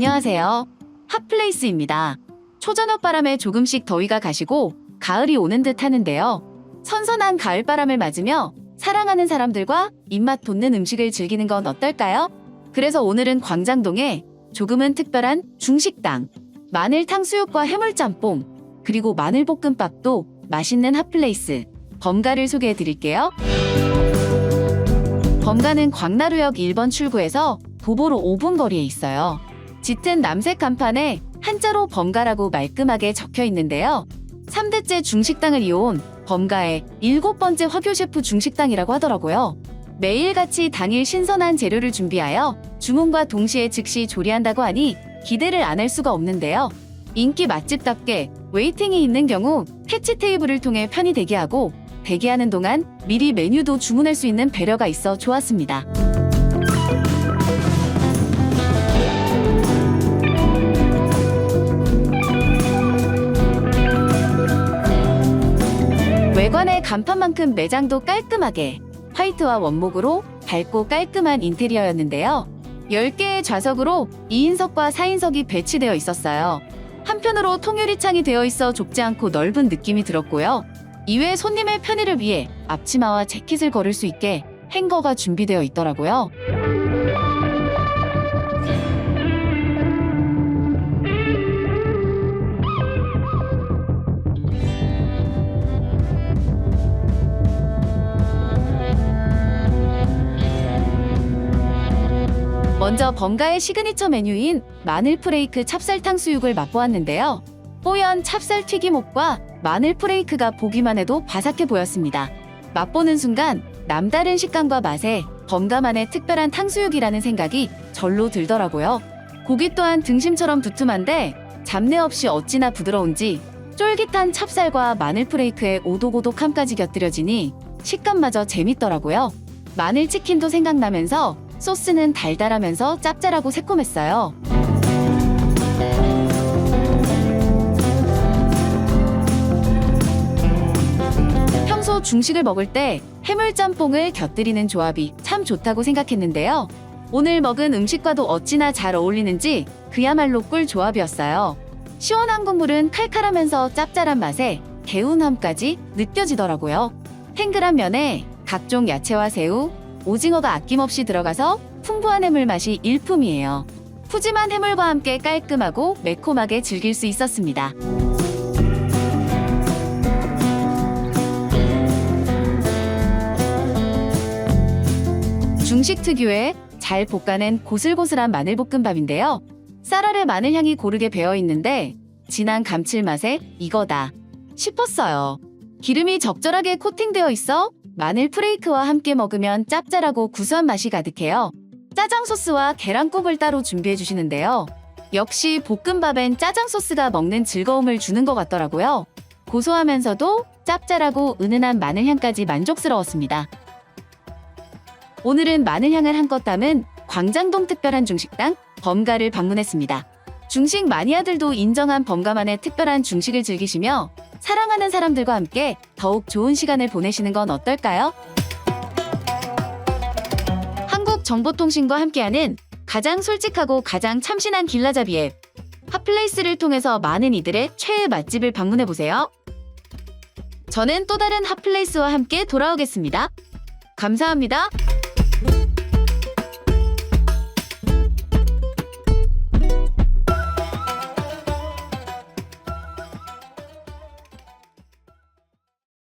안녕하세요. 핫플레이스입니다. 초저녁 바람에 조금씩 더위가 가시고 가을이 오는 듯 하는데요. 선선한 가을 바람을 맞으며 사랑하는 사람들과 입맛 돋는 음식을 즐기는 건 어떨까요? 그래서 오늘은 광장동에 조금은 특별한 중식당, 마늘 탕수육과 해물짬뽕, 그리고 마늘볶음밥도 맛있는 핫플레이스, 범가를 소개해 드릴게요. 범가는 광나루역 1번 출구에서 도보로 5분 거리에 있어요. 짙은 남색 간판에 한자로 범가라고 말끔하게 적혀 있는데요. 3대째 중식당을 이어온 범가의 일곱 번째 화교 셰프 중식당이라고 하더라고요. 매일같이 당일 신선한 재료를 준비하여 주문과 동시에 즉시 조리한다고 하니 기대를 안 할 수가 없는데요. 인기 맛집답게 웨이팅이 있는 경우 캐치 테이블을 통해 편히 대기하고 대기하는 동안 미리 메뉴도 주문할 수 있는 배려가 있어 좋았습니다. 외관의 간판만큼 매장도 깔끔하게 화이트와 원목으로 밝고 깔끔한 인테리어였는데요. 10개의 좌석으로 2인석과 4인석이 배치되어 있었어요. 한편으로 통유리 창이 되어 있어 좁지 않고 넓은 느낌이 들었고요. 이외에 손님의 편의를 위해 앞치마와 재킷을 걸을 수 있게 행거가 준비되어 있더라고요. 먼저 범가의 시그니처 메뉴인 마늘 프레이크 찹쌀 탕 수육을 맛보았는데요. 뽀얀 찹쌀 튀김옷과 마늘 프레이크가 보기만 해도 바삭해 보였습니다. 맛보는 순간 남다른 식감과 맛에 범가만의 특별한 탕수육이라는 생각이 절로 들더라고요. 고기 또한 등심처럼 두툼한데 잡내 없이 어찌나 부드러운지 쫄깃한 찹쌀과 마늘 프레이크의 오독오독함까지 곁들여지니 식감마저 재밌더라고요. 마늘 치킨도 생각나면서 소스는 달달하면서 짭짤하고 새콤했어요. 평소 중식을 먹을 때 해물짬뽕을 곁들이는 조합이 참 좋다고 생각했는데요. 오늘 먹은 음식과도 어찌나 잘 어울리는지 그야말로 꿀 조합이었어요. 시원한 국물은 칼칼하면서 짭짤한 맛에 개운함까지 느껴지더라고요. 탱글한 면에 각종 야채와 새우, 오징어가 아낌없이 들어가서 풍부한 해물 맛이 일품이에요. 푸짐한 해물과 함께 깔끔하고 매콤하게 즐길 수 있었습니다. 중식 특유의 잘 볶아낸 고슬고슬한 마늘볶음밥인데요. 쌀알에 마늘 향이 고르게 배어 있는데 진한 감칠맛에 이거다 싶었어요. 기름이 적절하게 코팅되어 있어 마늘 프레이크와 함께 먹으면 짭짤하고 구수한 맛이 가득해요. 짜장 소스와 계란국을 따로 준비해 주시는데요. 역시 볶음밥엔 짜장 소스가 먹는 즐거움을 주는 것 같더라고요. 고소하면서도 짭짤하고 은은한 마늘 향까지 만족스러웠습니다. 오늘은 마늘 향을 한껏 담은 광장동 특별한 중식당 범가를 방문했습니다. 중식 마니아들도 인정한 범가만의 특별한 중식을 즐기시며 사랑하는 사람들과 함께 더욱 좋은 시간을 보내시는 건 어떨까요? 한국정보통신과 함께하는 가장 솔직하고 가장 참신한 길라잡이 앱 핫플레이스를 통해서 많은 이들의 최애 맛집을 방문해보세요. 저는 또 다른 핫플레이스와 함께 돌아오겠습니다. 감사합니다.